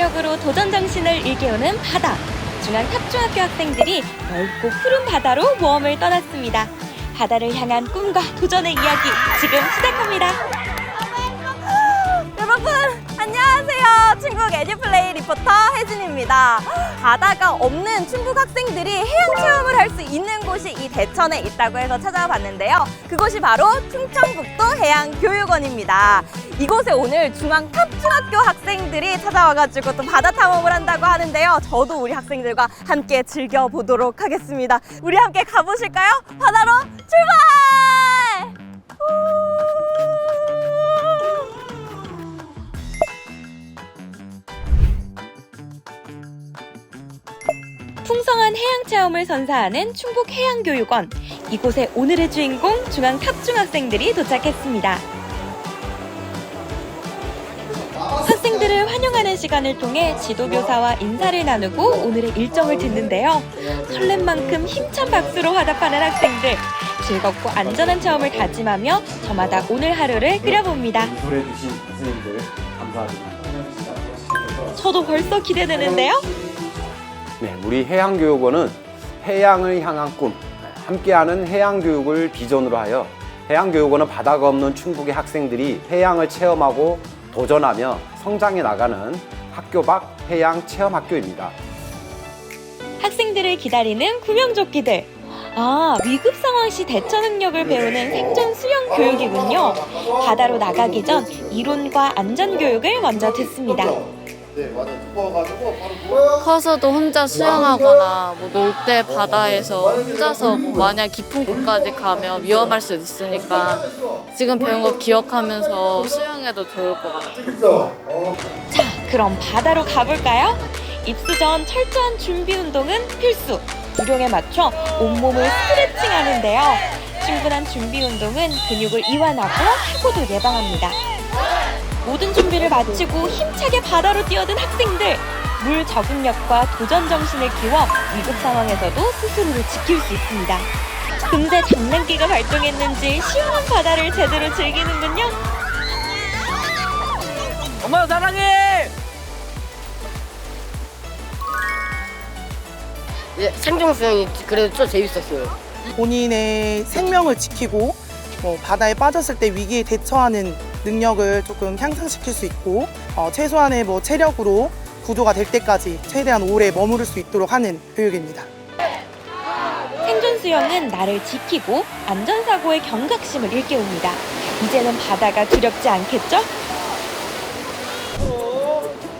체력으로 도전 정신을 일깨우는 바다. 중앙 탑중학교 학생들이 넓고 푸른 바다로 모험을 떠났습니다. 바다를 향한 꿈과 도전의 이야기 지금 시작합니다. 여러분 안녕하세요 충북 에듀플레이 리포터 혜진입니다 바다가 없는 충북 학생들이 해양 체험을 할 수 있는 곳이 이 대천에 있다고 해서 찾아와 봤는데요 그곳이 바로 충청북도 해양교육원입니다 이곳에 오늘 중앙 탑중학교 학생들이 찾아와가지고 또 바다 탐험을 한다고 하는데요 저도 우리 학생들과 함께 즐겨보도록 하겠습니다 우리 함께 가보실까요? 바다로 출발! 우! 풍성한 해양 체험을 선사하는 충북 해양교육원. 이곳에 오늘의 주인공 중앙 탑중학생들이 도착했습니다. 학생들을 환영하는 시간을 통해 지도교사와 인사를 나누고 오늘의 일정을 듣는데요. 설렘 만큼 힘찬 박수로 화답하는 학생들. 즐겁고 안전한 체험을 다짐하며 저마다 오늘 하루를 선생님들 감사드립니다. 저도 벌써 기대되는데요. 네, 우리 해양교육원은 해양을 향한 꿈, 함께하는 해양교육을 비전으로 하여 해양교육원은 바다가 없는 충북의 학생들이 해양을 체험하고 도전하며 성장해 나가는 학교 밖 해양 체험 학교입니다. 학생들을 기다리는 구명조끼들. 아, 위급 상황 시 대처 능력을 배우는 생존 수영 교육이군요. 바다로 나가기 전 이론과 안전 교육을 먼저 듣습니다. 커서도 혼자 수영하거나 뭐 놀 때 바다에서 혼자서 뭐 만약 깊은 곳까지 가면 위험할 수 있으니까 지금 배운 거 기억하면서 수영해도 좋을 것 같아요. 자, 그럼 바다로 가볼까요? 입수 전 철저한 준비 운동은 필수. 구령에 맞춰 온몸을 스트레칭 하는데요. 충분한 준비 운동은 근육을 이완하고 사고도 예방합니다. 모든 준비를 마치고 힘차게 바다로 뛰어든 학생들. 물 적응력과 도전 정신을 키워 위급 상황에서도 스스로를 지킬 수 있습니다. 금세 장난기가 발동했는지 시원한 바다를 제대로 즐기는군요. 엄마 사랑해. 예, 생존 수영이 그래도 좀 재밌었어요. 본인의 생명을 지키고 뭐 바다에 빠졌을 때 위기에 대처하는 능력을 조금 향상시킬 수 있고 어, 최소한의 뭐 체력으로 구조가 될 때까지 최대한 오래 머무를 수 있도록 하는 교육입니다. 생존 수영은 나를 지키고 안전사고의 경각심을 일깨웁니다. 이제는 바다가 두렵지 않겠죠?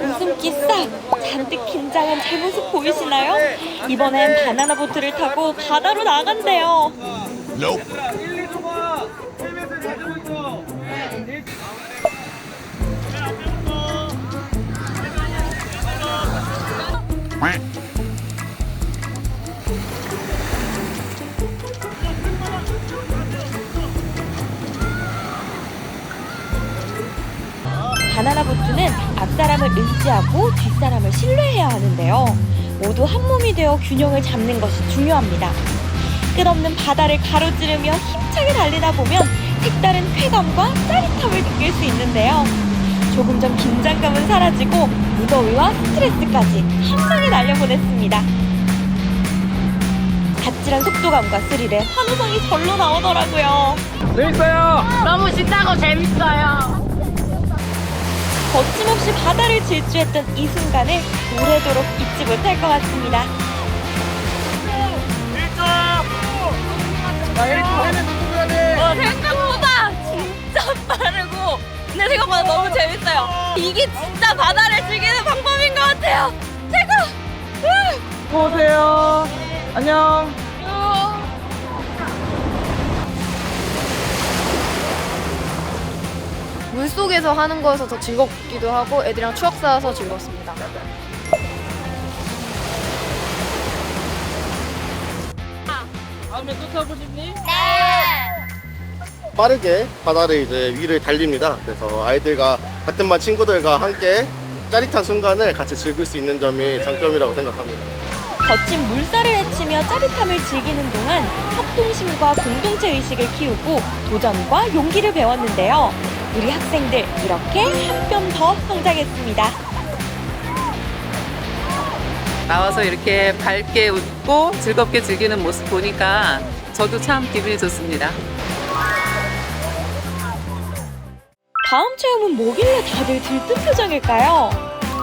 웃음기 싹! 잔뜩 긴장한 제 모습 보이시나요? 이번엔 바나나 보트를 타고 바다로 나간대요. 1, 바나나 보트는 앞사람을 의지하고 뒷사람을 신뢰해야 하는데요. 모두 한 몸이 되어 균형을 잡는 것이 중요합니다. 끝없는 바다를 가로지르며 힘차게 달리다 보면 색다른 쾌감과 짜릿함을 느낄 수 있는데요. 조금 전 긴장감은 사라지고 무더위와 스트레스까지 한 방에 날려보냈습니다. 아찔한 속도감과 스릴에 환호성이 절로 나오더라고요. 재밌어요. 너무 신나고 재밌어요. 거침없이 바다를 질주했던 이 순간을 오래도록 잊지 못할 것 같습니다. 와, 생각보다 진짜 빠르고 근데 생각보다 너무 재밌어요. 이게 진짜 바다를 즐기는 방법인 것 같아요. 최고! 오세요. 안녕. 물 속에서 하는 거여서 더 즐겁기도 하고 애들이랑 추억 쌓아서 즐겁습니다. 다음에 또 타고 싶니? 빠르게 바다를 이제 위를 달립니다. 그래서 아이들과 같은 반 친구들과 함께 짜릿한 순간을 같이 즐길 수 있는 점이 장점이라고 생각합니다. 거친 물살을 헤치며 짜릿함을 즐기는 동안 협동심과 공동체 의식을 키우고 도전과 용기를 배웠는데요. 우리 학생들 이렇게 한 뼘 더 성장했습니다. 나와서 이렇게 밝게 웃고 즐겁게 즐기는 모습 보니까 저도 참 기분이 좋습니다. 다음 체험은 뭐길래 다들 들뜬 표정일까요?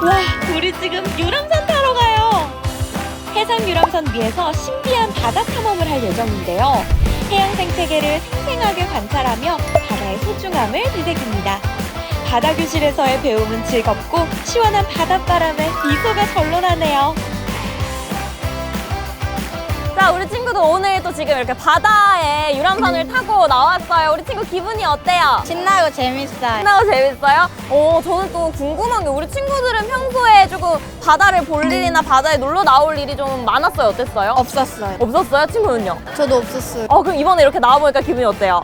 와, 우리 지금 유람선 타러 가요. 해상 유람선 위에서 신비한 바다 탐험을 할 예정인데요. 해양 생태계를 생생하게 관찰하며 바다의 소중함을 되새깁니다. 바다 교실에서의 배움은 즐겁고 시원한 바닷바람에 미소가 절로 나네요. 자, 우리 친구들 오늘 또 지금 이렇게 바다에 유람선을 타고 나왔어요. 우리 친구 기분이 어때요? 신나고 재밌어요. 신나고 재밌어요? 오, 저는 또 궁금한 게 우리 친구들은 평소에 조금 바다를 볼 일이나 바다에 놀러 나올 일이 좀 많았어요. 어땠어요? 없었어요. 없었어요? 친구는요? 저도 없었어요. 어, 그럼 이번에 이렇게 나와보니까 기분이 어때요?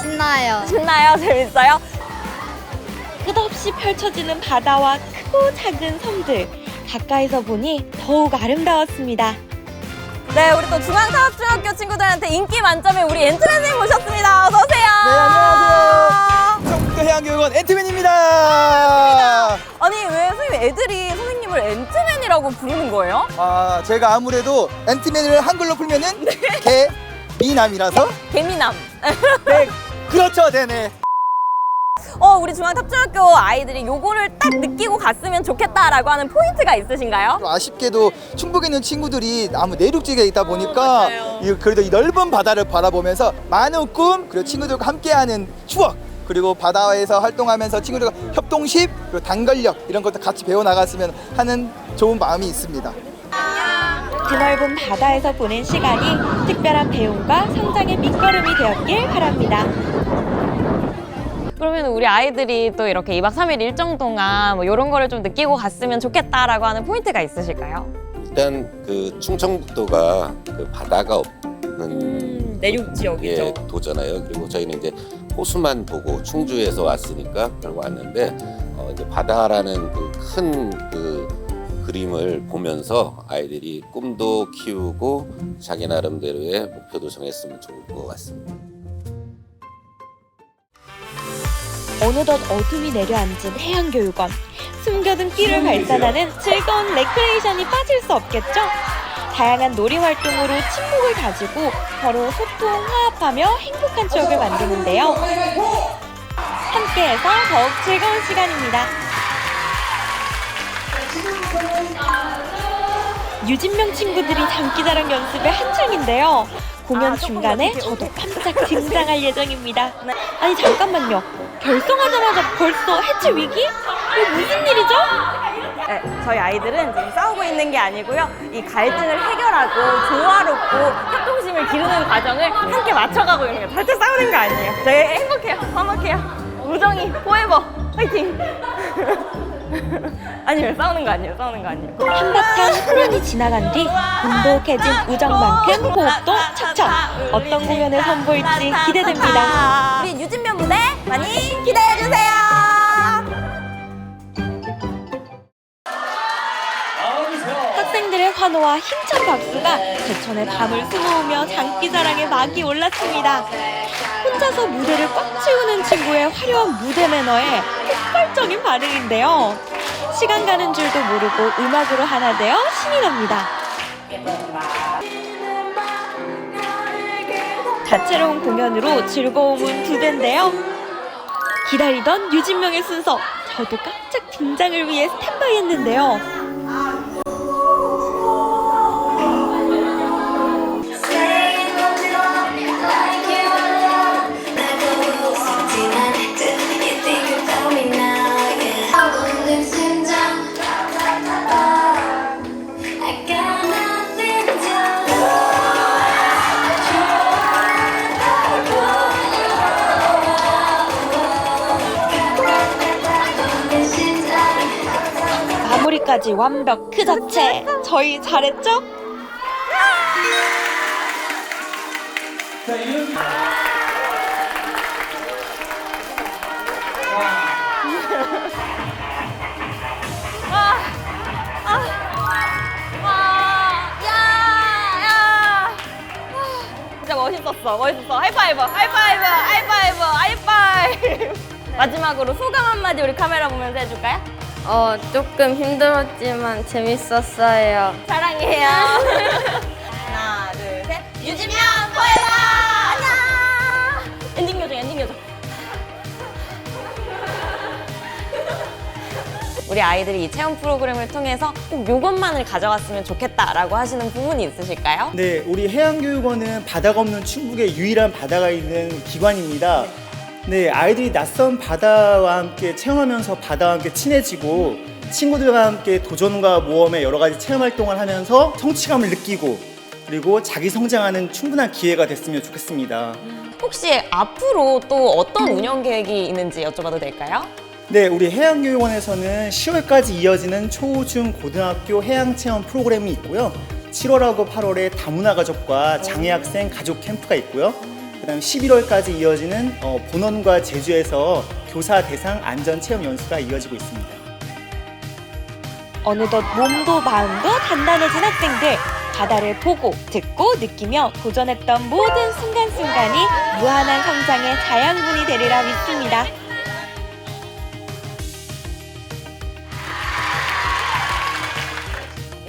신나요. 신나요? 재밌어요? 끝없이 펼쳐지는 바다와 크고 작은 섬들. 가까이서 보니 더욱 아름다웠습니다. 네, 우리 또 중앙사업중학교 친구들한테 인기 만점의 우리 엔트맨 선생님 모셨습니다. 어서 오세요. 네, 안녕하세요. 성북도 해양교육원 엔트맨입니다. 아니, 왜 선생님 애들이 선생님을 엔트맨이라고 부르는 거예요? 아, 제가 아무래도 엔트맨을 한글로 풀면은 개 미남이라서 개미남. 네, 그렇죠, 네네. 어, 우리 중앙탑중학교 아이들이 요거를 딱 느끼고 갔으면 좋겠다라고 하는 포인트가 있으신가요? 좀 아쉽게도 충북에 있는 친구들이 아무 내륙 지역에 있다 보니까 이, 그래도 이 넓은 바다를 바라보면서 많은 꿈 그리고 친구들과 함께하는 추억 그리고 바다에서 활동하면서 친구들과 협동심 그리고 단결력 이런 것도 같이 배워 나갔으면 하는 좋은 마음이 있습니다. 드넓은 바다에서 보낸 시간이 특별한 배움과 성장의 밑거름이 되었길 바랍니다. 그러면 우리 아이들이 또 이렇게 2박 3일 일정 동안 뭐 이런 거를 좀 느끼고 갔으면 좋겠다라고 하는 포인트가 있으실까요? 일단 그 충청북도가 그 바다가 없는 음, 내륙 예, 도잖아요. 그리고 저희는 이제 호수만 보고 충주에서 왔으니까 그러고 왔는데 어, 이제 바다라는 그 큰 그 그림을 보면서 아이들이 꿈도 키우고 자기 나름대로의 목표도 정했으면 좋을 것 같습니다. 어느덧 어둠이 내려앉은 해양교육원. 숨겨둔 끼를 발산하는 즐거운 레크레이션이 빠질 수 없겠죠? 다양한 놀이 활동으로 친목을 다지고 서로 소통, 화합하며 행복한 추억을 만드는데요. 함께해서 더욱 즐거운 시간입니다. 유진명 친구들이 장기자랑 연습에 한창인데요. 공연 중간에 저도 깜짝 등장할 예정입니다. 아니 잠깐만요. 결성하자마자 벌써 해체 위기? 이게 무슨 일이죠? 네, 저희 아이들은 지금 싸우고 있는 게 아니고요. 이 갈등을 해결하고 조화롭고 협동심을 기르는 과정을 함께 맞춰가고 있는 거예요. 절대 싸우는 거 아니에요. 저희 행복해요. 화목해요. 우정이 포에버 화이팅! 아니에요. 싸우는 거 아니에요. 싸우는 거 아니에요. 한바탕 혼란이 지나간 뒤 돈독해진 우정만큼 호흡도 척척. 어떤 공연을 선보일지 기대됩니다. 우리 유진면 무대 많이 기대해 주세요. 환호와 힘찬 박수가 제천의 밤을 수놓으며 장기자랑의 막이 올랐습니다. 혼자서 무대를 꽉 채우는 친구의 화려한 무대 매너에 폭발적인 반응인데요. 시간 가는 줄도 모르고 음악으로 하나 되어 신이 납니다. 다채로운 공연으로 즐거움은 두 배인데요. 기다리던 유진명의 순서, 저도 깜짝 등장을 위해 스탠바이 했는데요. 마무리까지 완벽 그 자체. 저희 잘했죠? 멋있었어. 하이파이브, 하이파이브, 하이파이브, 하이파이브. 마지막으로 소감 한마디 우리 카메라 보면서 해줄까요? 어, 조금 힘들었지만 재밌었어요. 사랑해요. 하나, 둘, 셋. 유지명 포에버! 안녕! 엔딩 요정, 엔딩 요정. 우리 아이들이 이 체험 프로그램을 통해서 꼭 요것만을 가져갔으면 좋겠다라고 하시는 부분이 있으실까요? 네, 우리 해양교육원은 바다가 없는 충북의 유일한 바다가 있는 기관입니다. 네, 아이들이 낯선 바다와 함께 체험하면서 바다와 함께 친해지고 친구들과 함께 도전과 모험의 여러 가지 체험 활동을 하면서 성취감을 느끼고 그리고 자기 성장하는 충분한 기회가 됐으면 좋겠습니다. 혹시 앞으로 또 어떤 운영 계획이 있는지 여쭤봐도 될까요? 네, 우리 해양교육원에서는 10월까지 이어지는 초, 중, 고등학교 해양체험 프로그램이 있고요. 7월하고 8월에 다문화 가족과 장애 학생 가족 캠프가 있고요. 그다음 11월까지 이어지는 어, 본원과 제주에서 교사 대상 안전 체험 연수가 이어지고 있습니다. 어느덧 몸도 마음도 단단해진 학생들. 바다를 보고, 듣고, 느끼며 도전했던 모든 순간순간이 무한한 성장의 자양분이 되리라 믿습니다.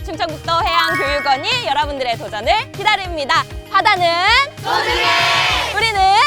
충청북도 해양교육원이 여러분들의 도전을 기다립니다. 바다는 소중해! 우리는